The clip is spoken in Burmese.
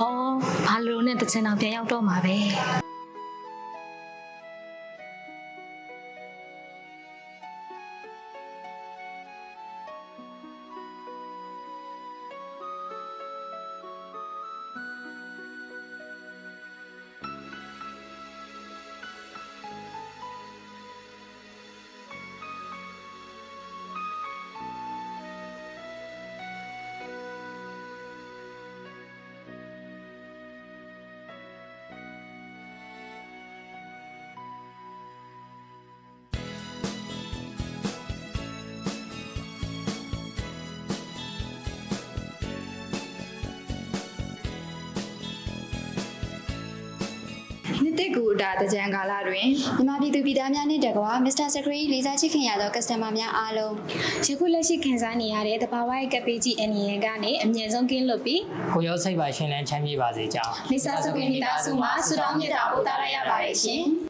အော်ဘာလို့နဲ့တချင်အောင်ပြန်ရောက်တော့မှာပဲ နှစ်သက်ကူတာတကြံကာလတွင်မြန်မာပြည်သူပြည်သားများနှင့်တကွာမစ္စတာစကရီလေးစားချစ်ခင်ရသောကစတမာများအားလုံးယခုလက်ရှိခံစားနေရတဲ့တဘာဝရဲ့ကပ်ပေးကြီးအနေနဲ့ကနေအမြင့်ဆုံးကင်းလွတ်ပြီးကိုရောစိတ်ပါရှင်လန်းချမ်းမြေ့ပါစေကြောင်းလိစာစုကမိသားစုမှာဆုတောင်းမြတ်တာပို့သလိုက်ရပါတယ်ရှင်။